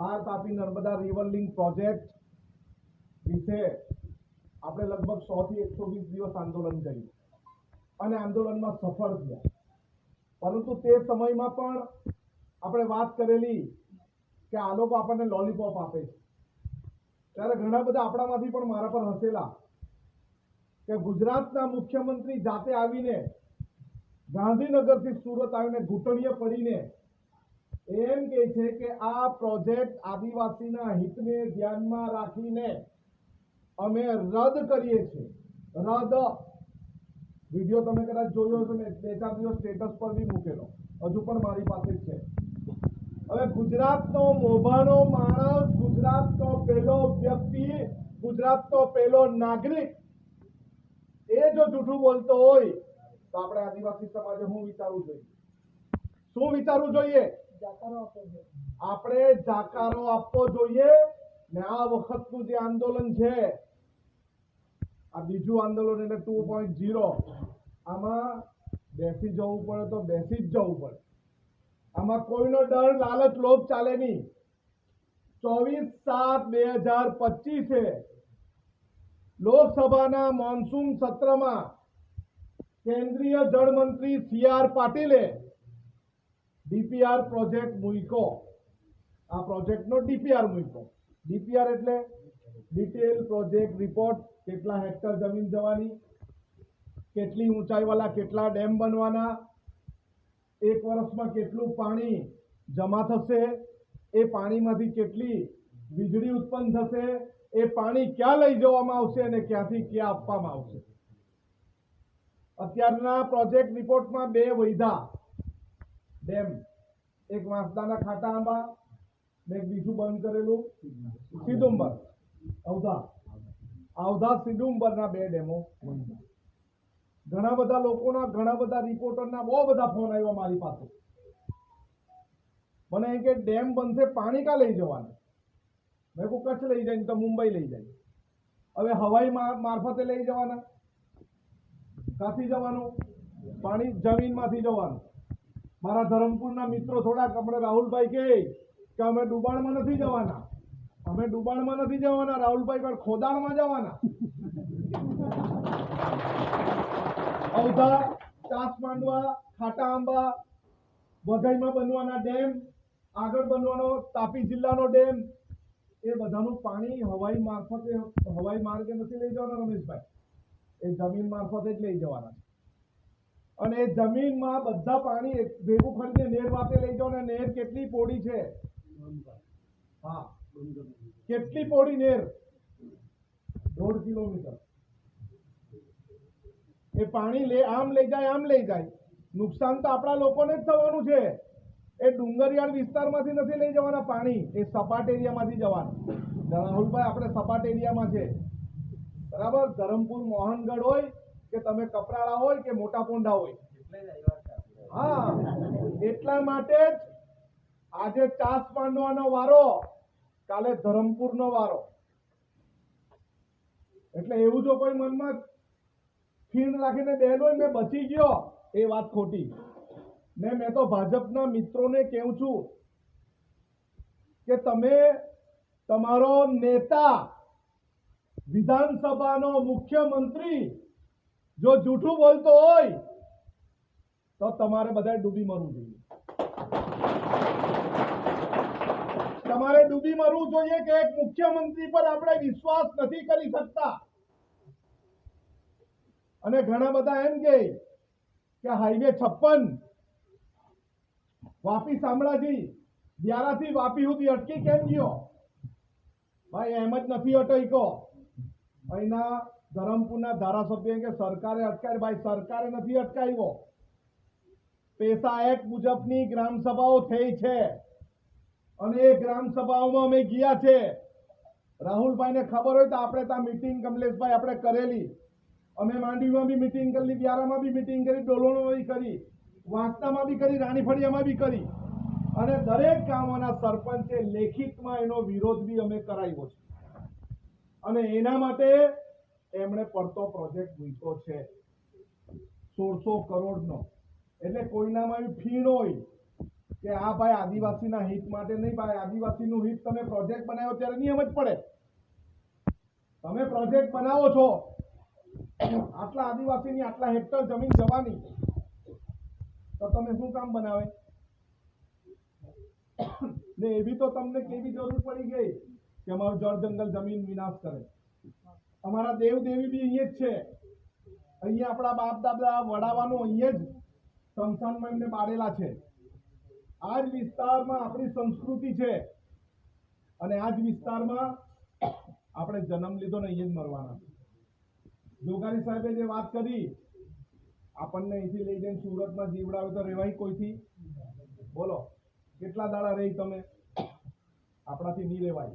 પાર Tapi Narmada river link project વિશે આપણે લગભગ સો થી એકસો વીસ દિવસ આંદોલન કર્યું. અને આંદોલનમાં સફળ થયા. પરંતુ તે સમયમાં પણ આપણે વાત કરેલી કે આ લોકો આપણને લોલીપોપ આપે છે. ત્યારે ઘણા બધા આપણામાંથી પણ મારા પર હસેલા કે ગુજરાતના મુખ્યમંત્રી જાતે આવીને ગાંધીનગરથી સુરત આવીને ઘૂંટણીએ પડીને એમ કે છે કે આ પ્રોજેક્ટ આદિવાસીના હિતને ધ્યાનમાં રાખીને અમે રદ કરીએ છીએ. રદ. વીડિયો તમે કદાચ જોયો હશે મેં બે ચાર દિવસ સ્ટેટસ પર બી મૂકેલો. હજુ પણ મારી પાસે છે. હવે ગુજરાતનો મોભાનો માણસ, ગુજરાતનો પહેલો વ્યક્તિ, ગુજરાતનો પહેલો નાગરિક, એ જો જૂઠું બોલતો હોય, તો આપણે આદિવાસી સમાજે હું વિચારવું જોઈએ? શું વિચારવું જોઈએ? આપણે જાકારો આપવો જોઈએ. ને આ વખતનું જે આંદોલન છે આ બીજું આંદોલન એટલે ટુ પોઈન્ટ ઝીરો આમાં બેસી જવું પડે તો બેસી જ જવું પડે. આમાં કોઈનો ડર લાલચ લોભ ચાલે નહીં. ચોવીસ સાત બે હજાર પચીસે લોકસભાના મોન્સૂન સત્રમાં કેન્દ્રીય જળમંત્રી સી આર પાટીલે ડીપીઆર પ્રોજેક્ટ મૂક્યો. આ પ્રોજેક્ટનો ડીપીઆર મૂક્યો. ડીપીઆર એટલે ડિટેલ પ્રોજેક્ટ રિપોર્ટ, કેટલા હેક્ટર જમીન જવાની, કેટલી ઊંચાઈવાળા કેટલા ડેમ બનવાના, એક વર્ષમાં કેટલું પાણી જમા થશે, એ પાણીમાંથી કેટલી વીજળી ઉત્પન્ન થશે, એ પાણી ક્યાં લઈ જવામાં આવશે અને ક્યાંથી ક્યાં આપવામાં આવશે. અત્યારના પ્રોજેક્ટ રિપોર્ટમાં બે વૈધા. ડેમ એક વાંસદાના ખાટા આંબા ને બીજું બંધ કરેલું. સિદુંબર. અવધા અવધા સિદુંબરના બે ડેમો ઘણા બધા લોકોના, ઘણા બધા રિપોર્ટરના બહુ બધા ફોન આવ્યા મારી પાસે. મને એમ કે ડેમ બનશે પાણી કા લઈ જવાનું? મેં કહું કચ્છ લઈ જાય તો મુંબઈ લઈ જાય. હવે હવાઈ મારફતે લઈ જવાના. કાથી જવાનું? પાણી જમીનમાંથી જવાનું. મારા ધરમપુરના મિત્રો થોડાક આપણે રાહુલભાઈ કહે કે અમે ડુબાણમાં નથી જવાના. અમે ડુબાણમાં નથી જવાના, રાહુલભાઈ પણ ખોદાણમાં જવાના. અવધા, ચાસ માંડવા, ખાટા આંબા, વઘઈમાં બનવાના ડેમ, આગળ બનવાનો તાપી જિલ્લાનો ડેમ, એ બધાનું પાણી હવાઈ મારફતે, હવાઈ માર્ગે નથી લઈ જવાના રમેશભાઈ. એ જમીન મારફતે જ લઈ જવાના છે. અને એ જમીનમાં બધા પાણી ભેગું કરીને નેર વાતે લઈ જાઓ ને નેર કેટલી પોડી છે? હા. કેટલી પોડી નેર? દોઢ કિલોમીટર. એ પાણી લે આમ લઈ જાય, આમ લઈ જાય. નુકસાન તો આપણા લોકોને જ થવાનું છે. એ ડુંગરિયાળ વિસ્તારમાંથી નથી લઈ જવાના પાણી, એ સપાટ એરિયામાંથી જવાનું. રાહુલભાઈ આપણે સપાટ એરિયામાં છે. બરાબર? ધરમપુર, મોહનગઢ હોય કે તમે કપરાળા હોય કે મોટા પોંડા હોય. હા. એટલા માટે જ આજે ચાસ માંડવાનો વારો, કાલે ધરમપુરનો વારો. એટલે એવું જો કોઈ મનમાં ખીણ રાખીને બેહેલો ને મેં બચી ગયો, એ વાત ખોટી. ને મેં તો ભાજપના મિત્રોને કહું છું કે તમે તમારો નેતા વિધાનસભાનો મુખ્યમંત્રી જો જૂઠું બોલતો હોય, તો તમારે બધાએ ડૂબી મરવું જોઈએ. તમારે ડૂબી મરવું જોઈએ કે એક મુખ્યમંત્રી પર આપણે વિશ્વાસ નથી કરી શકતા. અને ઘણા બધા એમ કે કે હાઈવે છપ્પન વાપી શામળાજી, વ્યારાથી વાપી સુધી અટકી કેમ ગયો? ભાઈ, એમ જ નથી અટક્યો. અહીંના ધરમપુરના ધારાસભ્ય કે સરકારે અટકાવી ભાઈ સરકારે નથી અટકાવ્યો પેસા એક્ટ મુજબની ગ્રામસભાઓ થઈ છે અને એ ગ્રામસભાઓમાં અમે ગયા છે. રાહુલભાઈને ખબર હોય તો આપણે ત્યાં મીટિંગ કમલેશભાઈ આપણે કરેલી. અમે માંડવીમાં બી મીટિંગ કરી, વ્યારામાં બી મિટિંગ કરી, ડોલોણમાં બી કરી વાંસનામાં બી કરી, રાણીફળિયામાં બી કરી. અને દરેક ગામોના સરપંચે લેખિતમાં એનો વિરોધ બી અમે કરાવ્યો છે. અને એના માટે એમણે પડતો પ્રોજેક્ટ મૂક્યો છે. સોળસો કરોડનો. એટલે કોઈનામાં એવી ફીણ હોય કે આ ભાઈ આદિવાસીના હિત માટે નહીં, ભાઈ આદિવાસીનું હિત તમે પ્રોજેક્ટ બનાવ્યો ત્યારે નિયમ જ પડે. તમે પ્રોજેક્ટ બનાવો છો, આટલા આદિવાસીની આટલા હેક્ટર જમીન જવાની, તો તમે શું કામ બનાવે? ને એવી તો તમને કેવી જરૂર પડી ગઈ કે અમારું જળ જંગલ જમીન વિનાશ કરે. અમારા દેવ દેવી બી અહીંયા જ છે. અહીંયા આપણા બાપ દાદા વડાવાનું અહીંયા જ સંસ્થાનમાં એમને પાડેલા છે. આ જ વિસ્તારમાં આપણી સંસ્કૃતિ છે. અને આ જ વિસ્તારમાં આપણે જન્મ લીધો ને અહીંયા જ મરવાના જોગારી સાહેબે જે વાત કરી, આપણને અહીંથી લઈ જઈને સુરતમાં જીવડાવે તો રહેવાય કોઈથી? બોલો, કેટલા દાડા રહી તમે? આપણાથી નહીં રેવાય.